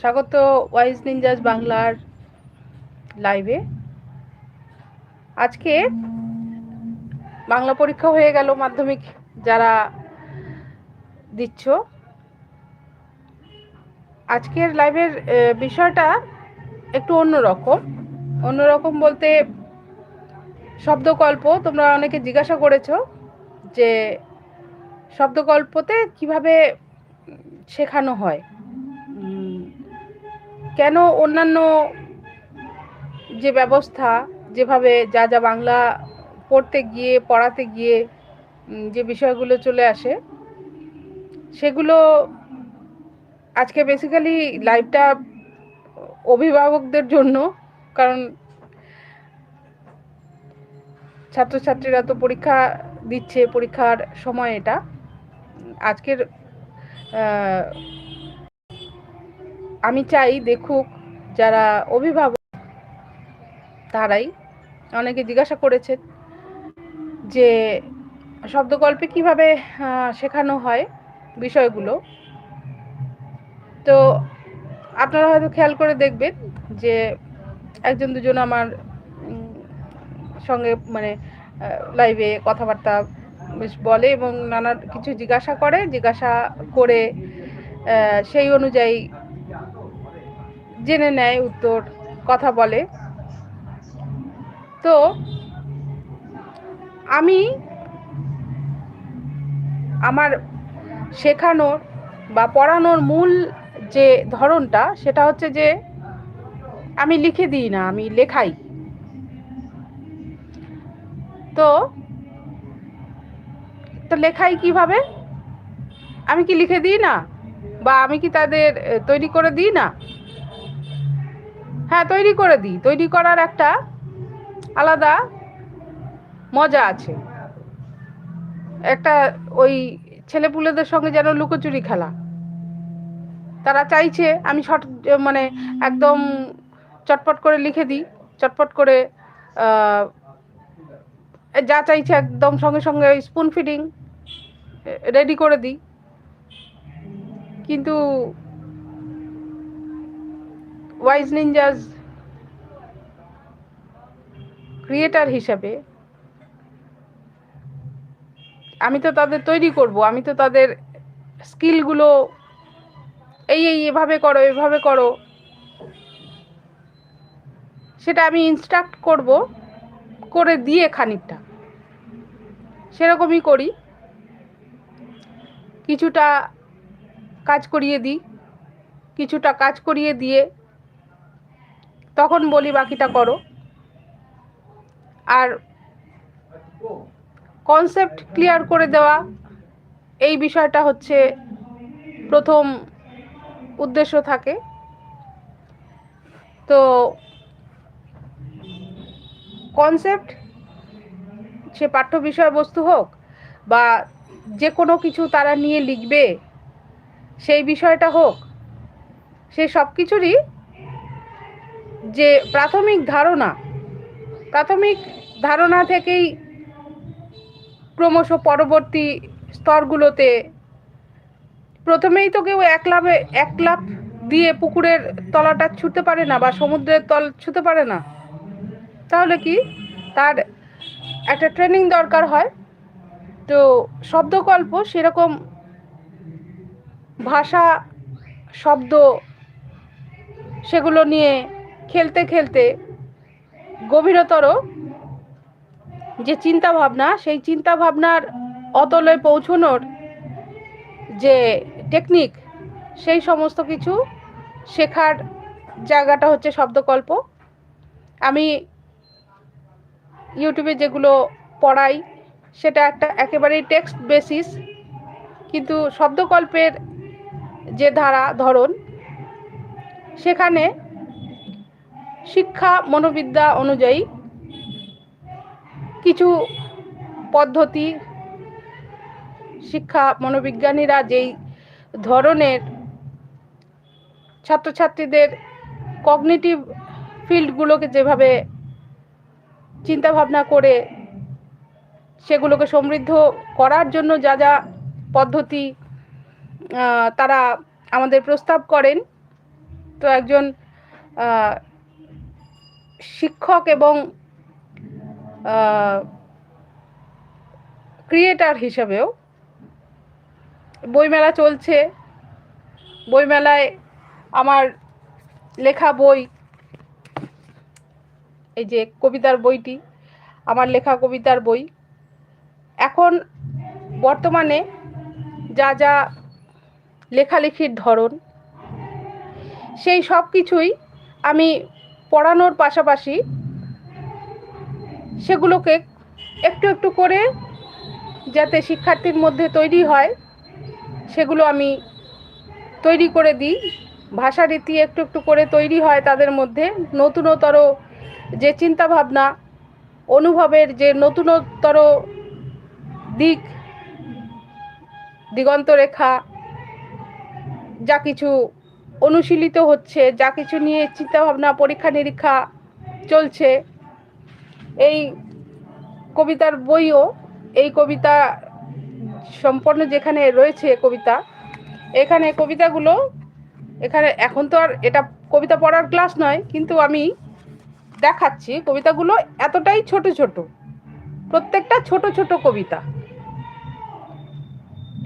স্বাগত wise ninjas বাংলার লাইভে আজকে বাংলা পরীক্ষা হয়ে গেল, মাধ্যমিক যারা দিচ্ছ। আজকের লাইভের বিষয়টা একটু অন্যরকম। অন্যরকম বলতে শব্দকল্প, তোমরা অনেকে জিজ্ঞাসা করেছ যে শব্দকল্পতে কীভাবে শেখানো হয়। কেন অন্যান্য যে ব্যবস্থা, যেভাবে যা যা বাংলা পড়তে গিয়ে, পড়াতে গিয়ে যে বিষয়গুলো চলে আসে, সেগুলো আজকে বেসিক্যালি লাইভটা অভিভাবকদের জন্য, কারণ ছাত্রছাত্রীরা তো পরীক্ষা দিচ্ছে, পরীক্ষার সময় এটা। আজকের আমি চাই দেখুক যারা অভিভাবক, তারাই অনেকে জিজ্ঞাসা করেছেন যে শব্দকল্পে কীভাবে শেখানো হয় বিষয়গুলো। তো আপনারা হয়তো খেয়াল করে দেখবেন যে একজন দুজন আমার সঙ্গে মানে লাইভে কথাবার্তা বেশ বলে এবং নানা কিছু জিজ্ঞাসা করে জিজ্ঞাসা করে সেই অনুযায়ী জেনে নেয়, উত্তর, কথা বলে। তো আমি আমার শেখানোর বা পড়ানোর মূল যে ধরনটা, সেটা হচ্ছে যে আমি লিখে দিই না, আমি লেখাই। তো তো লেখাই কীভাবে? আমি কি লিখে দিই না? বা আমি কি তাদের তৈরি করে দিই না? হ্যাঁ তৈরি করে দিই। তৈরি করার একটা আলাদা মজা আছে। একটা ওই ছেলেপুলেদের সঙ্গে যেন লুকোচুরি খেলা। তারা চাইছে আমি শর্ট মানে একদম চটপট করে লিখে দিই, চটপট করে যা চাইছে একদম সঙ্গে সঙ্গে ওই স্পুন ফিডিং রেডি করে দিই। কিন্তু ওয়াইজ নিনজাস ক্রিয়েটার হিসাবে, আমি তো তাদের তৈরি করব, আমি তো তাদের স্কিলগুলো এই এই, এভাবে করো এভাবে করো, সেটা আমি ইনস্ট্রাক্ট করব, করে দিয়ে খানিকটা। সেরকমই করি। কিছুটা কাজ করিয়ে দিই, কিছুটা কাজ করিয়ে দিয়ে তখন বলি, বাকিটা করো। আর কনসেপ্ট ক্লিয়ার করে দেওয়া, এই বিষয়টা হচ্ছে প্রথম উদ্দেশ্য থাকে। তো কনসেপ্ট সে পাঠ্য বিষয়বস্তু হোক বা যে কোনো কিছু তারা নিয়ে লিখবে, সেই বিষয়টা হোক, সে সব কিছুরই যে প্রাথমিক ধারণা প্রাথমিক ধারণা থেকেই ক্রমশ পরবর্তী স্তরগুলোতে প্রথমেই তো কেউ এক লাভে, এক লাভ দিয়ে পুকুরের তলাটা ছুতে পারে না বা সমুদ্রের তল ছুতে পারে না। তাহলে কি? তার একটা ট্রেনিং দরকার হয়। তো শব্দকল্প সেরকম ভাষা, শব্দ সেগুলো নিয়ে খেলতে খেলতে গভীরতর যে চিন্তা ভাবনা সেই চিন্তা ভাবনার অতলে পৌঁছনোর যে টেকনিক সেই সমস্ত কিছু শেখার জায়গাটা হচ্ছে শব্দকল্প। আমি ইউটিউবে যেগুলো পড়াই, সেটা একটা একেবারেই টেক্সট বেসিস কিন্তু শব্দকল্পের যে ধারা, ধরন, সেখানে শিক্ষা মনোবিদ্যা অনুযায়ী কিছু পদ্ধতি শিক্ষা মনোবিজ্ঞানীরা যেই ধরনের ছাত্রছাত্রীদের কগনিটিভ ফিল্ডগুলোকে যেভাবে চিন্তা ভাবনা করে সেগুলোকে সমৃদ্ধ করার জন্য যা যা পদ্ধতি তারা আমাদের প্রস্তাব করেন। তো একজন শিক্ষক এবং ক্রিয়েটার হিসেবেও বইমেলা চলছে। বইমেলায় আমার লেখা বই, এই যে কবিতার বইটি, আমার লেখা কবিতার বই। এখন বর্তমানে যা যা লেখালেখির ধরন, সেই সব কিছুই আমি পড়ানোর পাশাপাশি সেগুলোকে একটু একটু করে যাতে শিক্ষার্থীর মধ্যে তৈরি হয়, সেগুলো আমি তৈরি করে দিই। ভাষারীতি একটু একটু করে তৈরি হয় তাদের মধ্যে। নতুনতর যে চিন্তাভাবনা, অনুভবের যে নতুনতর দিক, দিগন্তরেখা, যা কিছু অনুশীলিত হচ্ছে, যা কিছু নিয়ে চিন্তাভাবনা, পরীক্ষা নিরীক্ষা চলছে। এই কবিতার বইও, এই কবিতা সম্পন্ন যেখানে রয়েছে কবিতা, এখানে কবিতাগুলো, এখানে এখন তো আর এটা কবিতা পড়ার ক্লাস নয়, কিন্তু আমি দেখাচ্ছি কবিতাগুলো এতটাই ছোট ছোট, প্রত্যেকটা ছোট ছোট কবিতা।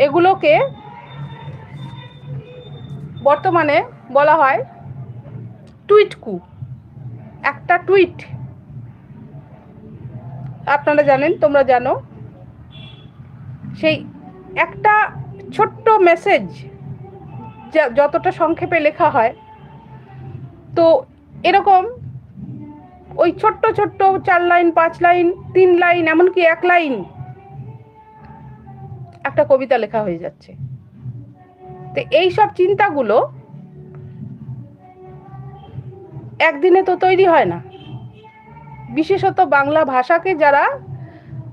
এগুলোকে বর্তমানে বলা হয় টুইটকু একটা টুইট। আপনারা জানেন, তোমরা জানো। সেই একটা ছোট্ট মেসেজ যতটা সংক্ষেপে লেখা হয়। তো এরকম ওই ছোট্ট ছোট্ট চার লাইন, পাঁচ লাইন, তিন লাইন, এমনকি এক লাইন একটা কবিতা লেখা হয়ে যাচ্ছে। তো এই সব চিন্তাগুলো একদিনে তো তৈরি হয় না। বিশেষত বাংলা ভাষাকে যারা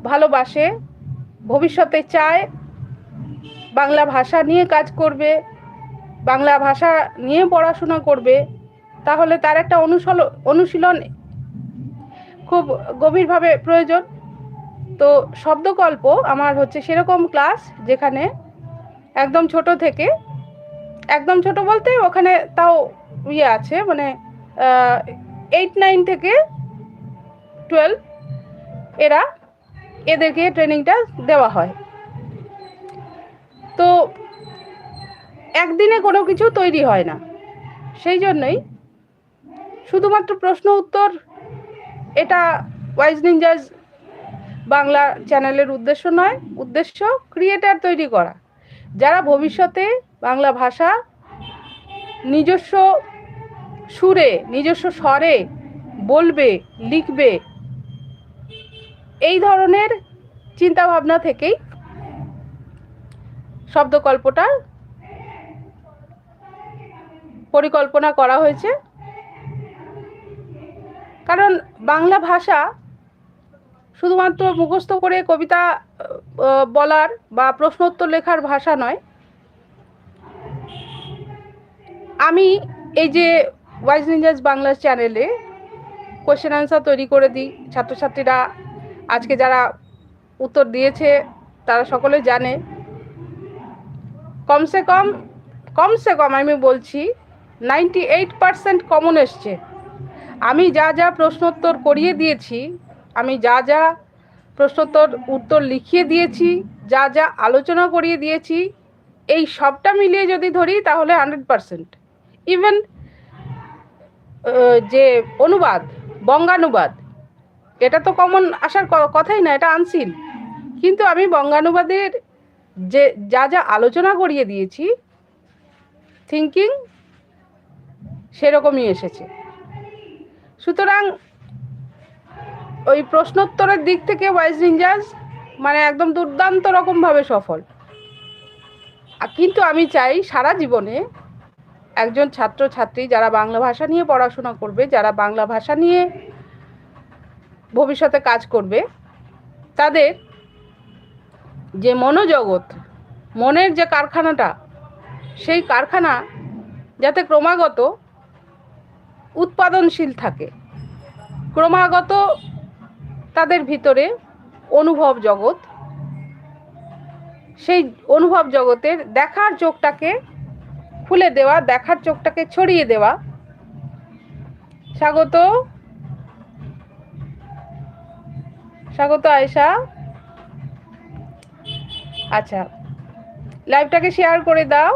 ভালোবাসে, ভবিষ্যতে চায়, বাংলা ভাষা নিয়ে কাজ করবে, বাংলা ভাষা নিয়ে পড়াশোনা করবে, তাহলে তার একটা অনুশল, অনুশীলন খুব গভীরভাবে প্রয়োজন। তো শব্দকল্প আমার হচ্ছে সেরকম ক্লাস যেখানে একদম ছোট থেকে একদম ছোট বলতে ওখানে তাও ইয়ে আছে মানে এইট নাইন থেকে টুয়েলভ এরা এদেরকে ট্রেনিংটা দেওয়া হয়। তো একদিনে কোনো কিছু তৈরি হয় না। সেই জন্যই শুধুমাত্র প্রশ্ন উত্তর, এটা ওয়াইজ নিনজাজ বাংলা চ্যানেলের উদ্দেশ্য নয়, উদ্দেশ্য ক্রিয়েটার তৈরি করা। যারা ভবিষ্যতে বাংলা ভাষা নিজস্ব সুরে, নিজস্ব স্বরে বলবে, লিখবে। এই ধরনের চিন্তাভাবনা থেকেই শব্দকল্পটা পরিকল্পনা করা হয়েছে। কারণ বাংলা ভাষা শুধুমাত্র মুখস্থ করে কবিতা বলার বা প্রশ্নোত্তর লেখার ভাষা নয় আমি এই যে ওয়াইজ নিঞ্জাজ বাংলা চ্যানেলে কোয়েশ্চেন আনসার তৈরি করে দিই। ছাত্রছাত্রীরা, আজকে যারা উত্তর দিয়েছে, তারা সকলে জানে। কমসে কম কমসে কম আমি বলছি নাইনটি এইট পারসেন্ট কমন এসছে। আমি যা যা প্রশ্নোত্তর করিয়ে দিয়েছি, আমি যা যা প্রশ্নোত্তর উত্তর লিখিয়ে দিয়েছি, যা যা আলোচনা করিয়ে দিয়েছি, এই সবটা মিলিয়ে যদি ধরি তাহলে হান্ড্রেড পারসেন্ট ইভেন যে অনুবাদ, বঙ্গানুবাদ, এটা তো কমন আসার কথাই না, এটা আনসিন কিন্তু আমি বঙ্গানুবাদের যে, যা যা আলোচনা করিয়ে দিয়েছি থিঙ্কিং সেরকমই এসেছে। সুতরাং ওই প্রশ্নোত্তরের দিক থেকে ওয়াইজ নিঞ্জাজ মানে একদম দুর্দান্ত রকমভাবে সফল। কিন্তু আমি চাই সারা জীবনে একজন ছাত্র ছাত্রী যারা বাংলা ভাষা নিয়ে পড়াশোনা করবে, যারা বাংলা ভাষা নিয়ে ভবিষ্যতে কাজ করবে, তাদের যে মনোজগৎ, মনের যে কারখানাটা, সেই কারখানা যাতে ক্রমাগত উৎপাদনশীল থাকে, ক্রমাগত তাদের ভিতরে অনুভব জগৎ, সেই অনুভব জগতের দেখার চোখটাকে খুলে দেওয়া, দেখার চোখটাকে ছড়িয়ে দেওয়া। স্বাগত। স্বাগত, আয়েশা। আচ্ছা লাইভটাকে শেয়ার করে দাও।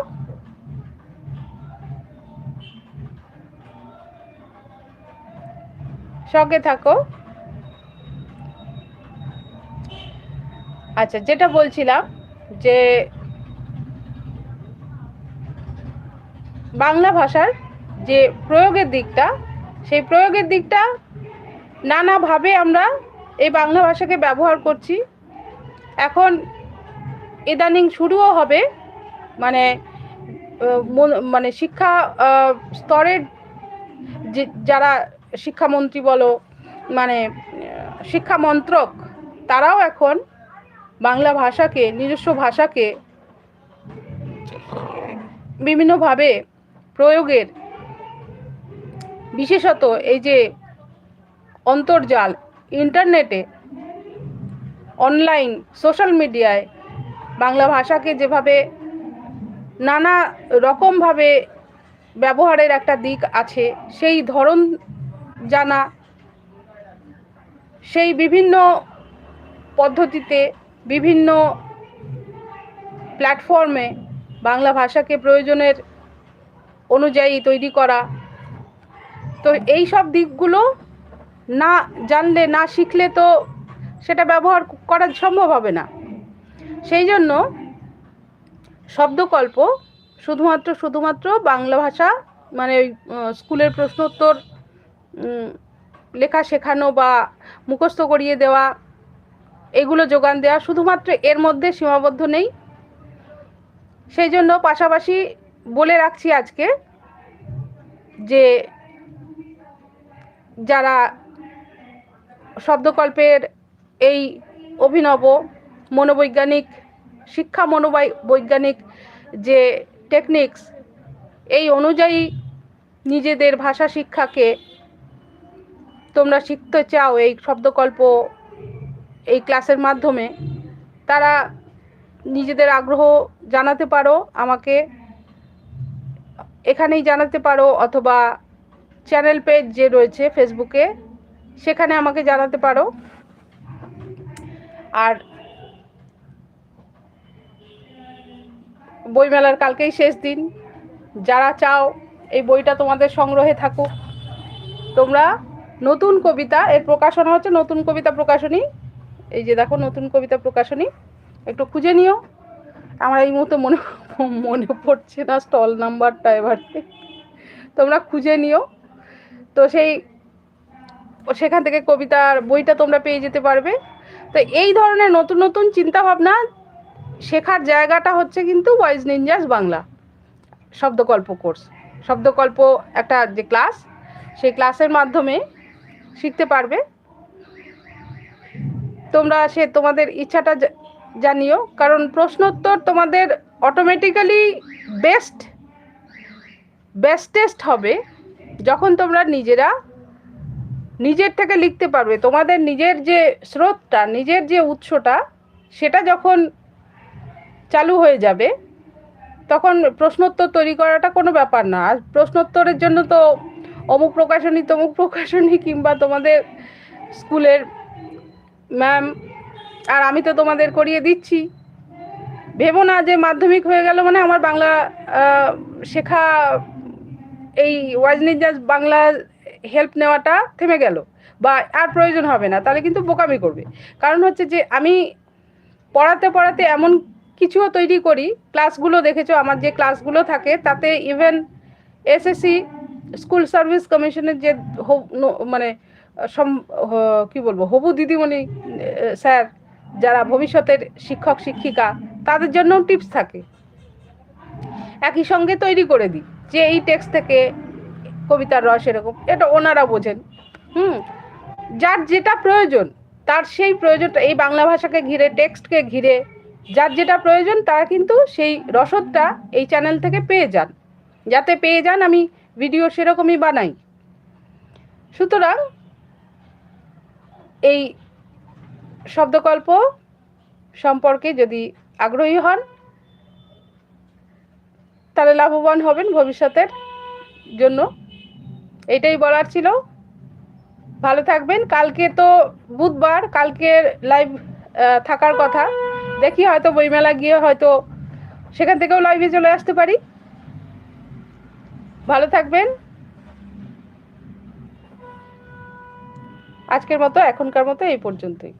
সঙ্গে থাকো। আচ্ছা যেটা বলছিলাম যে বাংলা ভাষার যে প্রয়োগের দিকটা, সেই প্রয়োগের দিকটা নানাভাবে আমরা এই বাংলা ভাষাকে ব্যবহার করছি। এখন ইদানিং শুরুও হবে মানে মানে শিক্ষা স্তরের যে, যারা শিক্ষামন্ত্রী বলো মানে শিক্ষা মন্ত্রক, তারাও এখন বাংলা ভাষাকে, নিজস্ব ভাষাকে বিভিন্নভাবে প্রয়োগের বিশেষত এই যে অন্তর্জাল, ইন্টারনেটে, অনলাইন, সোশ্যাল মিডিয়ায়, বাংলা ভাষাকে যেভাবে নানা রকমভাবে ব্যবহারের একটা দিক আছে, সেই ধরন জানা, সেই বিভিন্ন পদ্ধতিতে বিভিন্ন প্ল্যাটফর্মে বাংলা ভাষাকে প্রয়োজনের অনুযায়ী তৈরি করা। তো এই সব দিকগুলো না জানলে, না শিখলে তো সেটা ব্যবহার করা সম্ভব হবে না। সেই জন্য শব্দকল্প শুধুমাত্র শুধুমাত্র বাংলা ভাষা মানে ওই স্কুলের প্রশ্নোত্তর লেখা শেখানো বা মুখস্থ করিয়ে দেওয়া, এগুলো যোগান দেওয়া শুধুমাত্র এর মধ্যে সীমাবদ্ধ নেই। সেই জন্য পাশাপাশি বলে রাখছি আজকে যে যারা শব্দকল্পের এই অভিনব মনোবৈজ্ঞানিক, শিক্ষা মনোবৈজ্ঞানিক যে টেকনিক্স এই অনুযায়ী নিজেদের ভাষা শিক্ষাকে তোমরা শিখতে চাও এই শব্দকল্প এই ক্লাসের মাধ্যমে, তারা নিজেদের আগ্রহ জানাতে পারো আমাকে এখানেই জানাতে পারো অথবা চ্যানেল পেজ যে রয়েছে ফেসবুকে, সেখানে আমাকে জানাতে পারো। আর বইমেলার কালকেই শেষ দিন। যারা চাও, এই বইটা তোমাদের সংগ্রহে থাকুক। তোমরা নতুন কবিতা, এর প্রকাশনা হচ্ছে নতুন কবিতা প্রকাশনী। এই যে দেখো, নতুন কবিতা প্রকাশনী। একটু খুঁজে নিও। আমার এই মুহূর্তে মনে মনে পড়ছে না স্টল নাম্বারটা এবার তোমরা খুঁজে নিও। তো সেই, সেখান থেকে কবিতার বইটা তোমরা পেয়ে যেতে পারবে। তো এই ধরনের নতুন নতুন চিন্তাভাবনা শেখার জায়গাটা হচ্ছে কিন্তু wise ninjas Bangla. Shabdakalpa course Shabdakalpa একটা যে ক্লাস সেই ক্লাসের মাধ্যমে শিখতে পারবে। তোমরা সে তোমাদের ইচ্ছাটা জানিও। কারণ প্রশ্নোত্তর তোমাদের অটোমেটিক্যালি বেস্ট বেস্টেস্ট হবে যখন তোমরা নিজেরা নিজের থেকে লিখতে পারবে। তোমাদের নিজের যে স্রোতটা, নিজের যে উৎসটা, সেটা যখন চালু হয়ে যাবে, তখন প্রশ্নোত্তর তৈরি করাটা কোনো ব্যাপার না। আর প্রশ্নোত্তরের জন্য তো অমুক প্রকাশনী, তমুক প্রকাশনী কিংবা তোমাদের স্কুলের ম্যাম, আর আমি তো তোমাদের করিয়ে দিচ্ছি। ভেবো না যে মাধ্যমিক হয়ে গেল মানে আমার বাংলা শেখা এই ওয়াজনিজাজ বাংলা হেল্প নেওয়াটা থেমে গেল বা আর প্রয়োজন হবে না, তাহলে কিন্তু বোকামি করবে। কারণ হচ্ছে যে আমি পড়াতে পড়াতে এমন কিছুও তৈরি করি, ক্লাসগুলো দেখেছ, আমার যে ক্লাসগুলো থাকে, তাতে ইভেন এসএসসি স্কুল সার্ভিস কমিশনের যে মানে সম কি বলব, হবু দিদিমণি স্যার, যারা ভবিষ্যতের শিক্ষক, শিক্ষিকা তাদের জন্যও টিপস থাকে। একই সঙ্গে তৈরি করে দিই, যে এই টেক্সট থেকে কবিতার রস এরকম, এটা ওনারা বোঝেন। হুম, যার যেটা প্রয়োজন, তার সেই প্রয়োজনটা, এই বাংলা ভাষাকে ঘিরে টেক্সটকে ঘিরে, যার যেটা প্রয়োজন, তারা কিন্তু সেই রসদটা এই চ্যানেল থেকে পেয়ে যান। যাতে পেয়ে যান, আমি ভিডিও সেরকমই বানাই। সুতরাং, এই শব্দকল্প সম্পর্কে যদি আগ্রহী হন, তাহলে লাভবান হবেন ভবিষ্যতের জন্য। এটাই বলার ছিল। ভালো থাকবেন। কালকে তো বুধবার কালকের লাইভ থাকার কথা। দেখি হয়তো বইমেলা গিয়ে হয়তো সেখান থেকেও লাইভে চলে আসতে পারি। ভালো থাকবেন। আজকের মতো, এখনকার মতো এই পর্যন্তই।